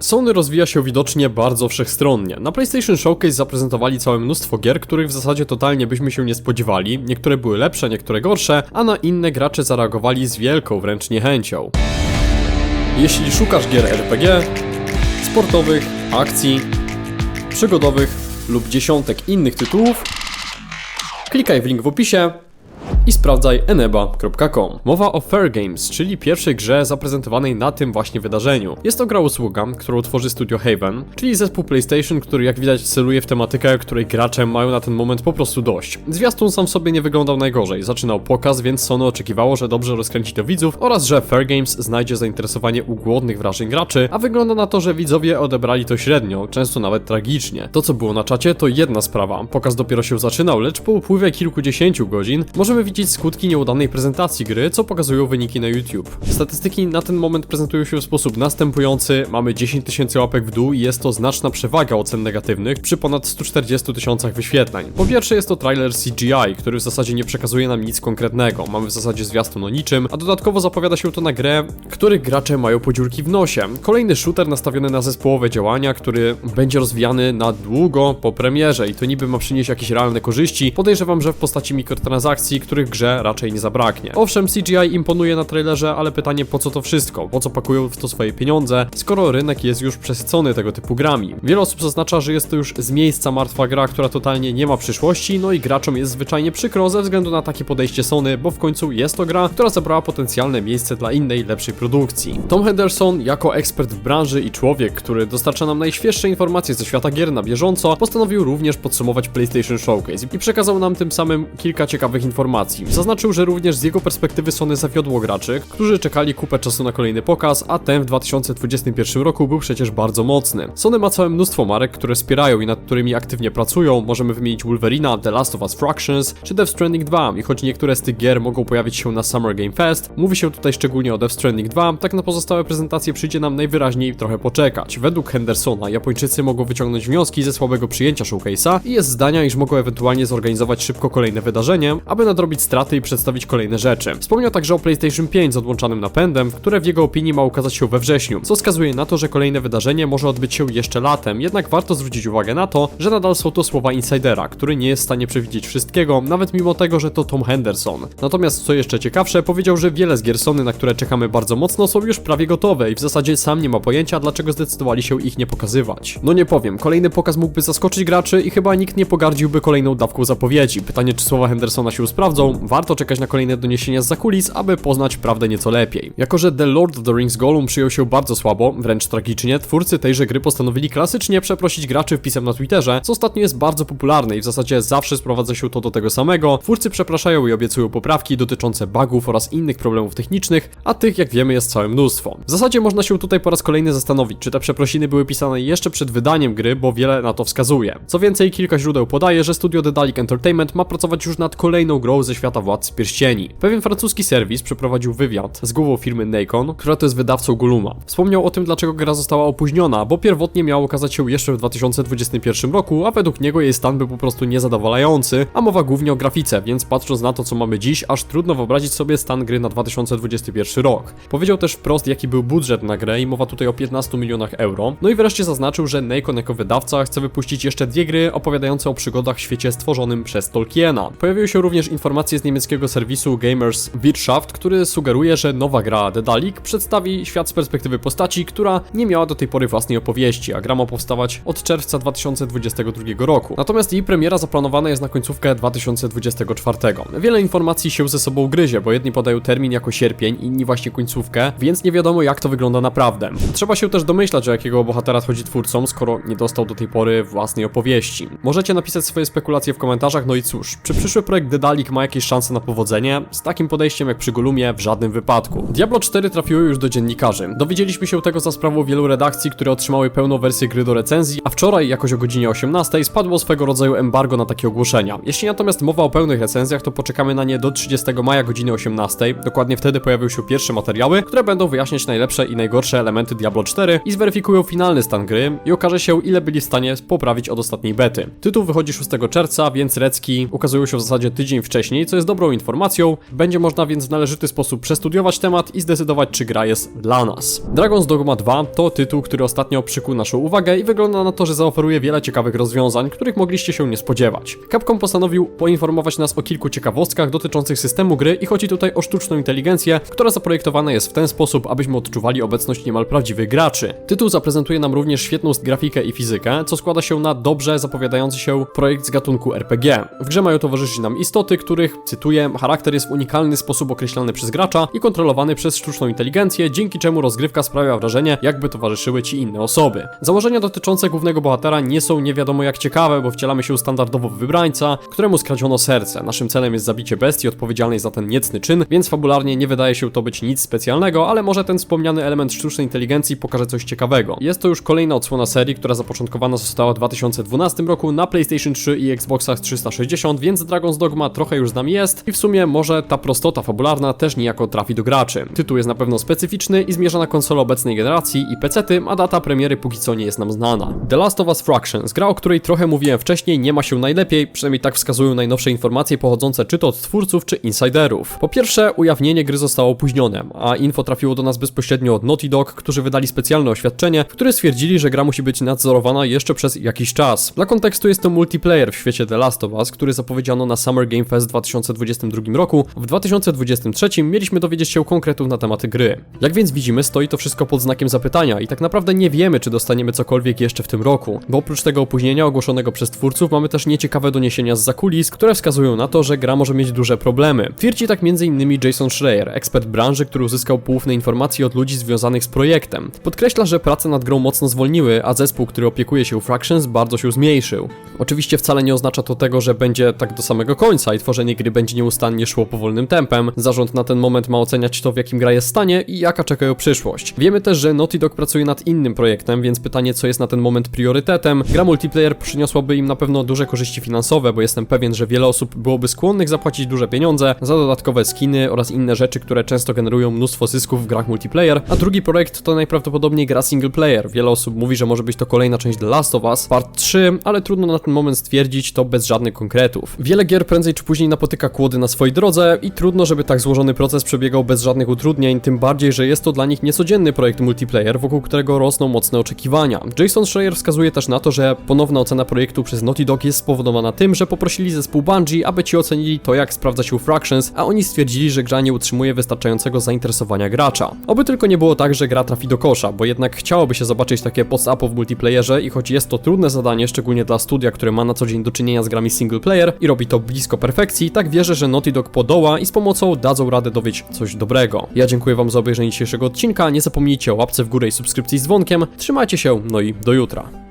Sony rozwija się widocznie bardzo wszechstronnie. Na PlayStation Showcase zaprezentowali całe mnóstwo gier, których w zasadzie totalnie byśmy się nie spodziewali. Niektóre były lepsze, niektóre gorsze, a na inne gracze zareagowali z wielką wręcz niechęcią. Jeśli szukasz gier RPG, sportowych, akcji, przygodowych lub dziesiątek innych tytułów, klikaj w link w opisie i sprawdzaj eneba.com. Mowa o Fair Games, czyli pierwszej grze zaprezentowanej na tym właśnie wydarzeniu. Jest to gra usługa, którą tworzy studio Haven, czyli zespół PlayStation, który jak widać celuje w tematykę, której gracze mają na ten moment po prostu dość. Zwiastun sam w sobie nie wyglądał najgorzej. Zaczynał pokaz, więc Sony oczekiwało, że dobrze rozkręci to widzów oraz że Fair Games znajdzie zainteresowanie u głodnych wrażeń graczy, a wygląda na to, że widzowie odebrali to średnio, często nawet tragicznie. To co było na czacie to jedna sprawa. Pokaz dopiero się zaczynał, lecz po upływie kilkudziesięciu godzin możemy widzieć skutki nieudanej prezentacji gry, co pokazują wyniki na YouTube. Statystyki na ten moment prezentują się w sposób następujący. Mamy 10 tysięcy łapek w dół i jest to znaczna przewaga ocen negatywnych przy ponad 140 tysiącach wyświetleń. Po pierwsze jest to trailer CGI, który w zasadzie nie przekazuje nam nic konkretnego. Mamy w zasadzie zwiastun o niczym, a dodatkowo zapowiada się to na grę, których gracze mają podziurki w nosie. Kolejny shooter nastawiony na zespołowe działania, który będzie rozwijany na długo po premierze i to niby ma przynieść jakieś realne korzyści. Podejrzewam, że w postaci mikrotransakcji, których grze raczej nie zabraknie. Owszem, CGI imponuje na trailerze, ale pytanie po co to wszystko? Po co pakują w to swoje pieniądze, skoro rynek jest już przesycony tego typu grami? Wiele osób zaznacza, że jest to już z miejsca martwa gra, która totalnie nie ma przyszłości, no i graczom jest zwyczajnie przykro ze względu na takie podejście Sony, bo w końcu jest to gra, która zabrała potencjalne miejsce dla innej, lepszej produkcji. Tom Henderson, jako ekspert w branży i człowiek, który dostarcza nam najświeższe informacje ze świata gier na bieżąco, postanowił również podsumować PlayStation Showcase i przekazał nam tym samym kilka ciekawych informacji. Zaznaczył, że również z jego perspektywy Sony zawiodło graczy, którzy czekali kupę czasu na kolejny pokaz, a ten w 2021 roku był przecież bardzo mocny. Sony ma całe mnóstwo marek, które wspierają i nad którymi aktywnie pracują. Możemy wymienić Wolverina, The Last of Us Fractions czy Death Stranding 2 i choć niektóre z tych gier mogą pojawić się na Summer Game Fest, mówi się tutaj szczególnie o Death Stranding 2, tak na pozostałe prezentacje przyjdzie nam najwyraźniej trochę poczekać. Według Hendersona Japończycy mogą wyciągnąć wnioski ze słabego przyjęcia showcase'a i jest zdania, iż mogą ewentualnie zorganizować szybko kolejne wydarzenie, aby nadrobić straty i przedstawić kolejne rzeczy. Wspomniał także o PlayStation 5 z odłączanym napędem, które w jego opinii ma ukazać się we wrześniu, co wskazuje na to, że kolejne wydarzenie może odbyć się jeszcze latem, jednak warto zwrócić uwagę na to, że nadal są to słowa insidera, który nie jest w stanie przewidzieć wszystkiego, nawet mimo tego, że to Tom Henderson. Natomiast co jeszcze ciekawsze, powiedział, że wiele z gier Sony, na które czekamy bardzo mocno, są już prawie gotowe i w zasadzie sam nie ma pojęcia, dlaczego zdecydowali się ich nie pokazywać. No nie powiem, kolejny pokaz mógłby zaskoczyć graczy i chyba nikt nie pogardziłby kolejną dawką zapowiedzi. Pytanie, czy słowa Hendersona się sprawdzą? Warto czekać na kolejne doniesienia z zakulis, aby poznać prawdę nieco lepiej. Jako, że The Lord of the Rings Gollum przyjął się bardzo słabo, wręcz tragicznie, twórcy tejże gry postanowili klasycznie przeprosić graczy wpisem na Twitterze, co ostatnio jest bardzo popularne i w zasadzie zawsze sprowadza się to do tego samego. Twórcy przepraszają i obiecują poprawki dotyczące bugów oraz innych problemów technicznych, a tych jak wiemy jest całe mnóstwo. W zasadzie można się tutaj po raz kolejny zastanowić, czy te przeprosiny były pisane jeszcze przed wydaniem gry, bo wiele na to wskazuje. Co więcej, kilka źródeł podaje, że studio Dedalic Entertainment ma pracować już nad kolejną grą ze świata Władcy Pierścieni. Pewien francuski serwis przeprowadził wywiad z głową firmy Nacon, która to jest wydawcą Guluma. Wspomniał o tym, dlaczego gra została opóźniona, bo pierwotnie miała ukazać się jeszcze w 2021 roku, a według niego jej stan był po prostu niezadowalający, a mowa głównie o grafice, więc patrząc na to, co mamy dziś, aż trudno wyobrazić sobie stan gry na 2021 rok. Powiedział też wprost, jaki był budżet na grę i mowa tutaj o 15 milionach euro. No i wreszcie zaznaczył, że Nacon jako wydawca chce wypuścić jeszcze dwie gry opowiadające o przygodach w świecie stworzonym przez Tolkiena. Pojawiły się również informacje z niemieckiego serwisu Gamers Wirtschaft, który sugeruje, że nowa gra Dedalic przedstawi świat z perspektywy postaci, która nie miała do tej pory własnej opowieści, a gra ma powstawać od czerwca 2022 roku. Natomiast jej premiera zaplanowana jest na końcówkę 2024. Wiele informacji się ze sobą gryzie, bo jedni podają termin jako sierpień, inni właśnie końcówkę, więc nie wiadomo jak to wygląda naprawdę. Trzeba się też domyślać, o jakiego bohatera chodzi twórcom, skoro nie dostał do tej pory własnej opowieści. Możecie napisać swoje spekulacje w komentarzach, no i cóż, czy przyszły projekt Dedalic ma jakieś szanse na powodzenie? Z takim podejściem jak przy Golumie w żadnym wypadku. Diablo 4 trafiło już do dziennikarzy. Dowiedzieliśmy się tego za sprawą wielu redakcji, które otrzymały pełną wersję gry do recenzji, a wczoraj, jakoś o godzinie 18, spadło swego rodzaju embargo na takie ogłoszenia. Jeśli natomiast mowa o pełnych recenzjach, to poczekamy na nie do 30 maja godziny 18. Dokładnie wtedy pojawią się pierwsze materiały, które będą wyjaśniać najlepsze i najgorsze elementy Diablo 4 i zweryfikują finalny stan gry i okaże się, ile byli w stanie poprawić od ostatniej bety. Tytuł wychodzi 6 czerwca, więc recki ukazują się w zasadzie tydzień wcześniej, co jest dobrą informacją. Będzie można więc w należyty sposób przestudiować temat i zdecydować, czy gra jest dla nas. Dragon's Dogma 2 to tytuł, który ostatnio przykuł naszą uwagę i wygląda na to, że zaoferuje wiele ciekawych rozwiązań, których mogliście się nie spodziewać. Capcom postanowił poinformować nas o kilku ciekawostkach dotyczących systemu gry i chodzi tutaj o sztuczną inteligencję, która zaprojektowana jest w ten sposób, abyśmy odczuwali obecność niemal prawdziwych graczy. Tytuł zaprezentuje nam również świetną grafikę i fizykę, co składa się na dobrze zapowiadający się projekt z gatunku RPG. W grze mają towarzyszyć nam istoty, których, cytuję, charakter jest w unikalny sposób określany przez gracza i kontrolowany przez sztuczną inteligencję, dzięki czemu rozgrywka sprawia wrażenie, jakby towarzyszyły ci inne osoby. Założenia dotyczące głównego bohatera nie są nie wiadomo jak ciekawe, bo wcielamy się standardowo w wybrańca, któremu skradziono serce. Naszym celem jest zabicie bestii odpowiedzialnej za ten niecny czyn, więc fabularnie nie wydaje się to być nic specjalnego, ale może ten wspomniany element sztucznej inteligencji pokaże coś ciekawego. Jest to już kolejna odsłona serii, która zapoczątkowana została w 2012 roku na PlayStation 3 i Xboxach 360, więc Dragon's Dogma trochę już jest i w sumie może ta prostota fabularna też niejako trafi do graczy. Tytuł jest na pewno specyficzny i zmierza na konsolę obecnej generacji i PC-ty, a data premiery póki co nie jest nam znana. The Last of Us Fractions, gra o której trochę mówiłem wcześniej, nie ma się najlepiej, przynajmniej tak wskazują najnowsze informacje pochodzące czy to od twórców, czy insiderów. Po pierwsze, ujawnienie gry zostało opóźnione, a info trafiło do nas bezpośrednio od Naughty Dog, którzy wydali specjalne oświadczenie, w którym stwierdzili, że gra musi być nadzorowana jeszcze przez jakiś czas. Dla kontekstu jest to multiplayer w świecie The Last of Us, który zapowiedziano na Summer Game Fest w 2022 roku. W 2023 mieliśmy dowiedzieć się konkretów na temat gry. Jak więc widzimy, stoi to wszystko pod znakiem zapytania i tak naprawdę nie wiemy, czy dostaniemy cokolwiek jeszcze w tym roku, bo oprócz tego opóźnienia ogłoszonego przez twórców mamy też nieciekawe doniesienia z zakulis, które wskazują na to, że gra może mieć duże problemy. Twierdzi tak m.in. Jason Schreier, ekspert branży, który uzyskał poufne informacje od ludzi związanych z projektem. Podkreśla, że prace nad grą mocno zwolniły, a zespół, który opiekuje się Fractions, bardzo się zmniejszył. Oczywiście wcale nie oznacza to tego, że będzie tak do samego końca i tworzenie gry będzie nieustannie szło powolnym tempem. Zarząd na ten moment ma oceniać to, w jakim gra jest stanie i jaka czeka ją przyszłość. Wiemy też, że Naughty Dog pracuje nad innym projektem, więc pytanie, co jest na ten moment priorytetem. Gra multiplayer przyniosłaby im na pewno duże korzyści finansowe, bo jestem pewien, że wiele osób byłoby skłonnych zapłacić duże pieniądze za dodatkowe skiny oraz inne rzeczy, które często generują mnóstwo zysków w grach multiplayer. A drugi projekt to najprawdopodobniej gra single player. Wiele osób mówi, że może być to kolejna część The Last of Us, part 3, ale trudno na ten moment stwierdzić to bez żadnych konkretów. Wiele gier prędzej czy później napotyka kłody na swojej drodze i trudno, żeby tak złożony proces przebiegał bez żadnych utrudnień, tym bardziej, że jest to dla nich niecodzienny projekt multiplayer, wokół którego rosną mocne oczekiwania. Jason Schreier wskazuje też na to, że ponowna ocena projektu przez Naughty Dog jest spowodowana tym, że poprosili zespół Bungie, aby ci ocenili to, jak sprawdza się Fractions, a oni stwierdzili, że gra nie utrzymuje wystarczającego zainteresowania gracza. Oby tylko nie było tak, że gra trafi do kosza, bo jednak chciałoby się zobaczyć takie post-upo w multiplayerze i choć jest to trudne zadanie, szczególnie dla studia, które ma na co dzień do czynienia z grami single player i robi to blisko perfekcji, tak wierzę, że Naughty Dog podoła i z pomocą dadzą radę dowiedzieć coś dobrego. Ja dziękuję wam za obejrzenie dzisiejszego odcinka, nie zapomnijcie o łapce w górę i subskrypcji z dzwonkiem, trzymajcie się, no i do jutra.